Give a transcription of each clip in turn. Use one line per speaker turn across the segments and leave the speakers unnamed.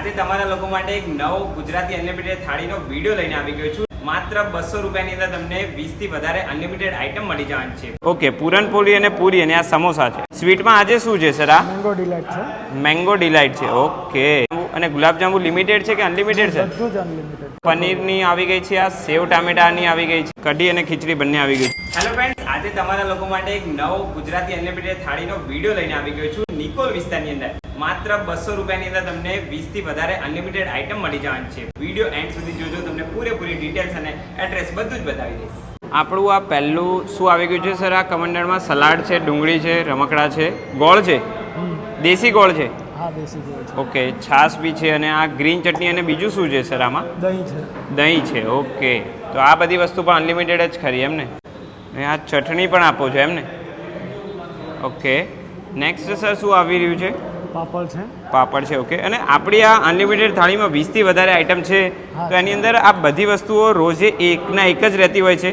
આજે તમારા લોકો માટે એક નવો ગુજરાતી અનલિમિટેડ થાળીનો વીડિયો લઈને આવી ગયો છું. માત્ર બસો રૂપિયાની અંદર તમને 20 થી વધારે અનલિમિટેડ આઇટમ મળી જવાની છે. ઓકે પૂરણપોળી અને પૂરી અને આ સમોસા છે. સ્વીટમાં આજે શું છે સર આ?
મેંગો ડિલાઇટ છે.
મેંગો ડિલાઇટ છે ઓકે અને ગુલાબજાંબુ લિમિટેડ છે કે અનલિમિટેડ છે
બધું જ અનલિમિટેડ
પનીરની આવી ગઈ છે આ સેવ ટામેટાની આવી ગઈ છે કઢી અને ખીચડી બંને આવી ગઈ છે. હેલો ફ્રેન્ડ્સ આજે તમારા લોકો માટે એક નવો ગુજરાતી અનલિમિટેડ થાળીનો વીડિયો લઈને આવી ગયો છું નિકોલ વિસ્તારની અંદર. માત્ર બસો રૂપિયાની અંદર તમને વીસથી વધારે અનલિમિટેડ આઇટમ મળી જવાની છે. વીડિયો એન્ડ સુધી જોજો તમને પૂરેપૂરી ડિટેલ્સ અને એડ્રેસ બધું જ બતાવી દઈશ. આપણું આ પહેલું શું આવી ગયું છે સર? આ કમંડળમાં સલાડ છે ડુંગળી છે રમકડા છે. ગોળ છે? દેશી ગોળ છે?
દેશી ગોળ છે.
ઓકે છાશ બી છે અને આ ગ્રીન ચટણી અને બીજું શું છે સર આમાં?
દહીં છે.
દહીં છે ઓકે. તો આ બધી વસ્તુ પણ અનલિમિટેડ જ ખરી એમ ને? અને આ ચટણી પણ આપો છો એમ ને ઓકે નેક્સ્ટ સર શું આવી રહ્યું છે?
પાપડ છે.
પાપડ છે ઓકે અને આપણી આ અનલિમિટેડ થાળીમાં વીસથી વધારે આઈટમ છે. તો એની અંદર આ બધી વસ્તુઓ રોજે એકના એક જ રહેતી હોય છે?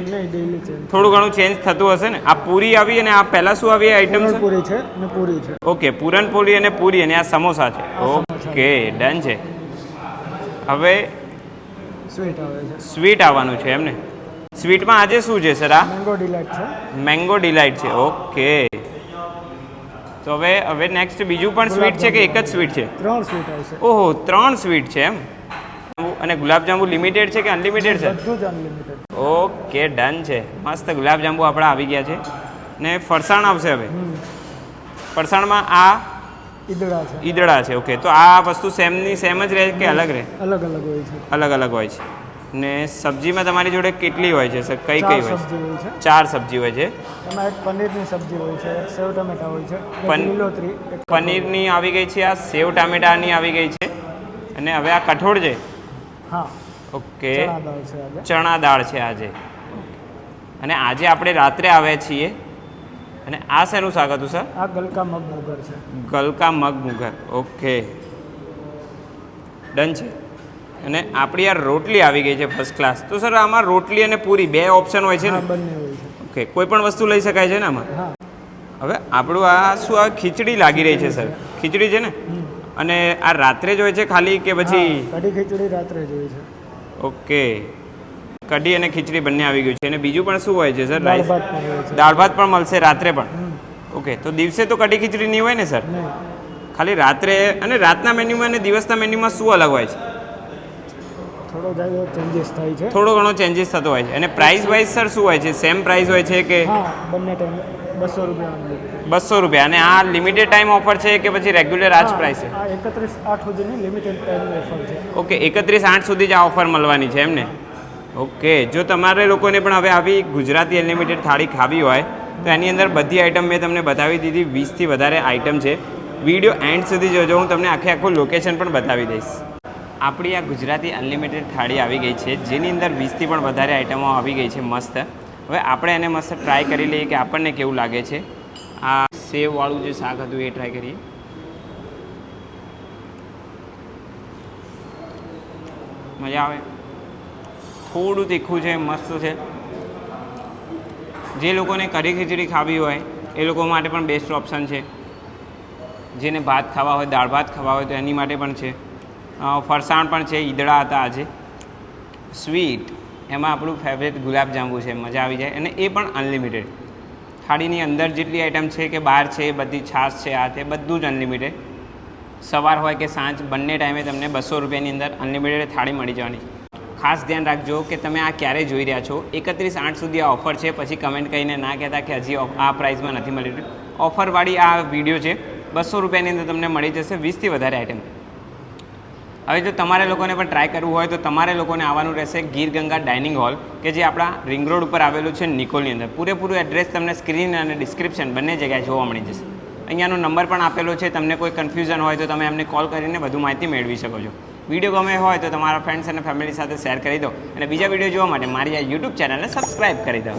થોડું ઘણું ચેન્જ થતું હશે ને? આ પૂરી આવી અને આ પહેલાં શું આવી આઈટમ છે?
પૂરી છે અને પૂરી છે.
ઓકે પૂરણપોળી અને પૂરી અને આ સમોસા છે. ઓકે ડન છે. હવે
સ્વીટ આવે છે.
સ્વીટ આવવાનું છે એમને. સ્વીટમાં આજે શું છે સર આ?
મેંગો ડિલાઇટ છે.
મેંગો ડિલાઇટ છે ઓકે. તો હવે હવે નેક્સ્ટ બીજું પણ સ્વીટ છે કે એક જ સ્વીટ છે?
ત્રણ સ્વીટ આવશે.
ઓહો ત્રણ સ્વીટ છે એમ? અને ગુલાબજાંબુ લિમિટેડ છે કે અનલિમિટેડ છે
બધું જ અનલિમિટેડ
ઓકે ડન છે. મસ્ત ગુલાબજાંબુ આપણા આવી ગયા છે. ને ફરસાણ આવશે હવે? ફરસાણમાં આ
ઈદડા છે.
ઈદડા છે ઓકે. તો આ વસ્તુ સેમની સેમ જ રહે કે અલગ રહે?
અલગ અલગ હોય છે.
અલગ અલગ હોય છે. ને સબ્જીમાં તમારી જોડે કેટલી હોય છે સર? કઈ કઈ હોય છે? ચાર સબ્જી હોય છે?
એમાં પનીરની સબ્જી હોય છે સેવ ટામેટા હોય છે લીલોતરી
પનીરની આવી ગઈ છે આ સેવ ટામેટાની આવી ગઈ છે અને હવે આ કઠોળ છે
હા.
ઓકે.
ચણા દાળ છે આજે.
ચણા દાળ છે આજે. અને આજે આપણે રાત્રે આવ્યા છીએ. અને આ શેનું શાક હતું સર?
આ ગલકા મગ મુગર છે.
ગલકા મગ મુગર ઓકે. ડન છે? અને આપણી આ રોટલી આવી ગઈ છે ફર્સ્ટ ક્લાસ તો સર આમાં રોટલી અને પૂરી બે ઓપ્શન હોય છે ને?
બંને હોય છે.
ઓકે કોઈ પણ વસ્તુ લઈ શકાય છે ને આમાં? હવે આપણું આ શું આ ખીચડી લાગી રહી છે સર ખીચડી છે ને? અને આ રાત્રે જ હોય છે ખાલી કે પછી?
કઢી ખીચડી રાત્રે જ હોય છે.
ઓકે કઢી અને ખીચડી બંને આવી ગયું છે. અને બીજું પણ શું હોય છે સર રાઈસ? દાળ ભાત પણ મળશે રાત્રે પણ? ઓકે તો દિવસે તો કઢી ખીચડી નહીં હોય ને સર ખાલી રાત્રે અને રાતના મેન્યુમાં અને દિવસના મેન્યુમાં શું અલગ હોય છે?
થોડો ઘણો ચેન્જીસ થાય છે.
થોડો ઘણો ચેન્જીસ થતો હોય છે. અને પ્રાઇસ વાઇઝ સર શું હોય છે? સેમ પ્રાઇસ હોય છે કે
હા બંને ટાઈમ બસો રૂપિયા
બસો રૂપિયા. અને આ લિમિટેડ ટાઈમ ઓફર છે કે પછી રેગ્યુલર આ જ પ્રાઇસ છે?
એકત્રીસ આઠ સુધીની લિમિટેડ ટાઈમ ઓફર છે.
ઓકે એકત્રીસ આઠ સુધી જ આ ઓફર મળવાની છે એમને ઓકે જો તમારે લોકોને પણ હવે આવી ગુજરાતી અનલિમિટેડ થાળી ખાવી હોય તો એની અંદર બધી આઈટમ મેં તમને બતાવી દીધી. વીસથી વધારે આઈટમ છે. વીડિયો એન્ડ સુધી જોજો. હું તમને આખે આખું લોકેશન પણ બતાવી દઈશ. આપણી આ ગુજરાતી અનલિમિટેડ થાળી આવી ગઈ છે, જેની અંદર વીસથી પણ વધારે આઈટમો આવી ગઈ છે મસ્ત. હવે આપણે એને મસ્ત ટ્રાય કરી લઈએ કે આપણને કેવું લાગે છે. આ સેવવાળું જે શાક હતું એ ટ્રાય કરીએ. મજા આવે. થોડું તીખું છે, મસ્ત છે. જે લોકોને કઢી ખીચડી ખાવી હોય, એ લોકો માટે પણ બેસ્ટ ઓપ્શન છે. જેને ભાત ખાવા હોય, દાળ ભાત ખાવા હોય, તો એની માટે પણ છે. ફરસાણ પણ છે, ઈદડા હતા આજે. સ્વીટ એમાં આપણું ફેવરેટ ગુલાબજાંબુ છે, મજા આવી જાય. અને એ પણ અનલિમિટેડ થાળીની અંદર જેટલી આઈટમ છે કે બહાર છે, બધી છાશ છે, આ તે બધું જ અનલિમિટેડ સવાર હોય કે સાંજ, બંને ટાઈમે તમને બસો રૂપિયાની અંદર અનલિમિટેડ થાળી મળી જવાની. ખાસ ધ્યાન રાખજો કે તમે આ ક્યારે જોઈ રહ્યા છો. એકત્રીસ આઠ સુધી આ ઓફર છે, પછી કમેન્ટ કરીને ના કહેતા કે હજી આ પ્રાઇસમાં નથી મળી રહ્યું. ઓફરવાળી આ વીડિયો છે, બસો રૂપિયાની અંદર તમને મળી જશે વીસથી વધારે આઈટમ હવે જો તમારે લોકોને પણ ટ્રાય કરવું હોય તો તમારે લોકોને આવવાનું રહેશે ગીર ગંગા ડાઇનિંગ હોલ, કે જે આપણા રિંગ રોડ ઉપર આવેલું છે નિકોલની અંદર. પૂરેપૂરું એડ્રેસ તમને સ્ક્રીન અને ડિસ્ક્રિપ્શન બંને જગ્યાએ જોવા મળી જશે. અહીંયાનો નંબર પણ આપેલો છે, તમને કોઈ કન્ફ્યુઝન હોય તો તમે એમને કોલ કરીને વધુ માહિતી મેળવી શકો છો. વીડિયો ગમે હોય તો તમારા ફ્રેન્ડ્સ અને ફેમિલી સાથે શેર કરી દો. અને બીજા વીડિયો જોવા માટે મારી આ યુટ્યુબ ચેનલને સબસ્ક્રાઈબ કરી દો.